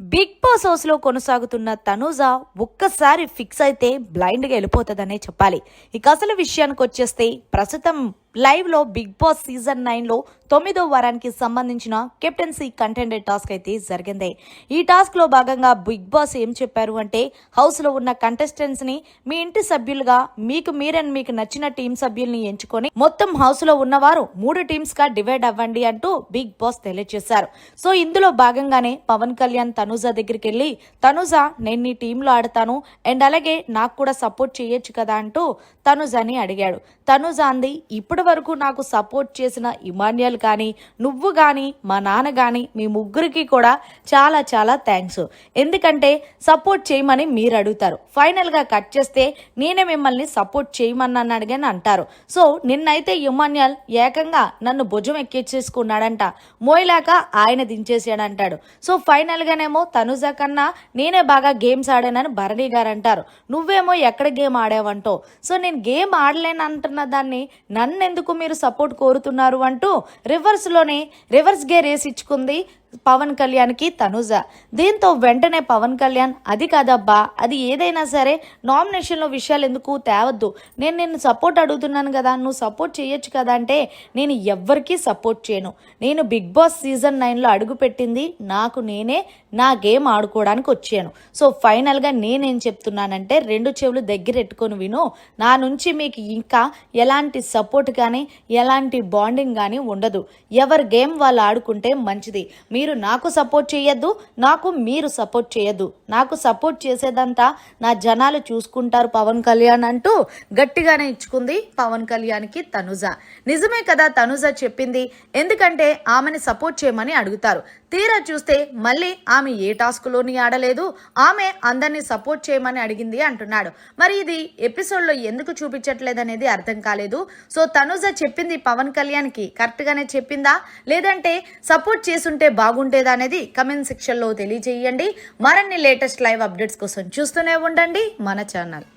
Big boss హౌస్లో కొనసాగుతున్న తనూజ ఒక్కసారి ఫిక్స్ అయితే బ్లైండ్గా వెళ్ళిపోతుందనే చెప్పాలి. ఇక అసలు విషయానికి వచ్చేస్తే ప్రస్తుతం లైవ్లో బిగ్ బాస్ సీజన్ నైన్లో తొమ్మిదో వారానికి సంబంధించిన కెప్టెన్సీ కంటెండెడ్ టాస్క్ అయితే జరిగింది. ఈ టాస్క్లో భాగంగా బిగ్ బాస్ ఏం చెప్పారు అంటే హౌస్లో ఉన్న కంటెస్టెంట్స్ని మీ ఇంటి సభ్యులుగా మీకు మీరని మీకు నచ్చిన టీం సభ్యుల్ని ఎంచుకొని మొత్తం హౌస్లో ఉన్నవారు మూడు టీమ్స్గా డివైడ్ అవ్వండి అంటూ బిగ్ బాస్ తెలియజేశారు. సో ఇందులో భాగంగానే పవన్ కళ్యాణ్ తనూజ దగ్గరికి వెళ్ళి తనూజ నేను నీ టీంలో ఆడతాను అండ్ అలాగే నాకు కూడా సపోర్ట్ చేయొచ్చు కదా అంటూ తనుజని అడిగాడు. తనుజ అంది ఇప్పటి వరకు నాకు సపోర్ట్ చేసిన ఇమాన్యుయల్ కానీ నువ్వు కానీ మా నాన్న కానీ మీ ముగ్గురికి కూడా చాలా చాలా థ్యాంక్స్. ఎందుకంటే సపోర్ట్ చేయమని మీరు అడుగుతారు. ఫైనల్గా కట్ చేస్తే నేనే మిమ్మల్ని సపోర్ట్ చేయమన్నాను అడిగాని అంటారు. సో నిన్నైతే ఇమాన్యుయల్ ఏకంగా నన్ను భుజం ఎక్కించేసుకున్నాడంట మోయలాక ఆయన దించేసాడంటాడు సో నేనేమో తనుజ కన్నా నేనే బాగా గేమ్స్ ఆడానని భరణి గారు అంటారు నువ్వేమో ఎక్కడ గేమ్ ఆడావంటో. సో నేను గేమ్ ఆడలేను అంటున్న దాన్ని నన్ను ఎందుకు మీరు సపోర్ట్ కోరుతున్నారు అంటూ రివర్స్లోనే రివర్స్ గేర్ వేసి ఇచ్చుకుంది పవన్ కళ్యాణ్కి తనుజ. దీంతో వెంటనే పవన్ కళ్యాణ్ అది కాదబ్బా అది ఏదైనా సరే నామినేషన్లో విషయాలు ఎందుకు తేవద్దు. నేను నిన్ను సపోర్ట్ అడుగుతున్నాను కదా నువ్వు సపోర్ట్ చేయొచ్చు కదా అంటే నేను ఎవ్వరికీ సపోర్ట్ చేయను. నేను బిగ్ బాస్ సీజన్ నైన్లో అడుగుపెట్టింది నాకు నేనే నా గేమ్ ఆడుకోవడానికి వచ్చాను. సో ఫైనల్గా నేనేం చెప్తున్నానంటే రెండు చెవులు దగ్గర ఎట్టుకొని విను. నా నుంచి మీకు ఇంకా ఎలాంటి సపోర్ట్ కానీ ఎలాంటి బాండింగ్ కానీ ఉండదు. ఎవరి గేమ్ వాళ్ళు ఆడుకుంటే మంచిది. మీ మీరు నాకు సపోర్ట్ చేయొద్దు నాకు మీరు సపోర్ట్ చేయొద్దు. నాకు సపోర్ట్ చేసేదంతా నా జనాలు చూసుకుంటారు పవన్ కళ్యాణ్ అంటూ గట్టిగానే ఇచ్చుకుంది పవన్ కళ్యాణ్కి తనుజ. నిజమే కదా తనుజ చెప్పింది. ఎందుకంటే ఆమెని సపోర్ట్ చేయమని అడుగుతారు. తీరా చూస్తే మళ్ళీ ఆమె ఏ టాస్క్లోని ఆడలేదు ఆమె అందరినీ సపోర్ట్ చేయమని అడిగింది అంటున్నాడు. మరి ఇది ఎపిసోడ్లో ఎందుకు చూపించట్లేదు అనేది అర్థం కాలేదు. సో తనుజ చెప్పింది పవన్ కళ్యాణ్కి కరెక్ట్గానే చెప్పిందా? లేదంటే సపోర్ట్ చేసుంటే బాగుండేదా అనేది కమెంట్ సెక్షన్లో తెలియజేయండి. మరిన్ని లేటెస్ట్ లైవ్ అప్డేట్స్ కోసం చూస్తూనే ఉండండి మన ఛానల్.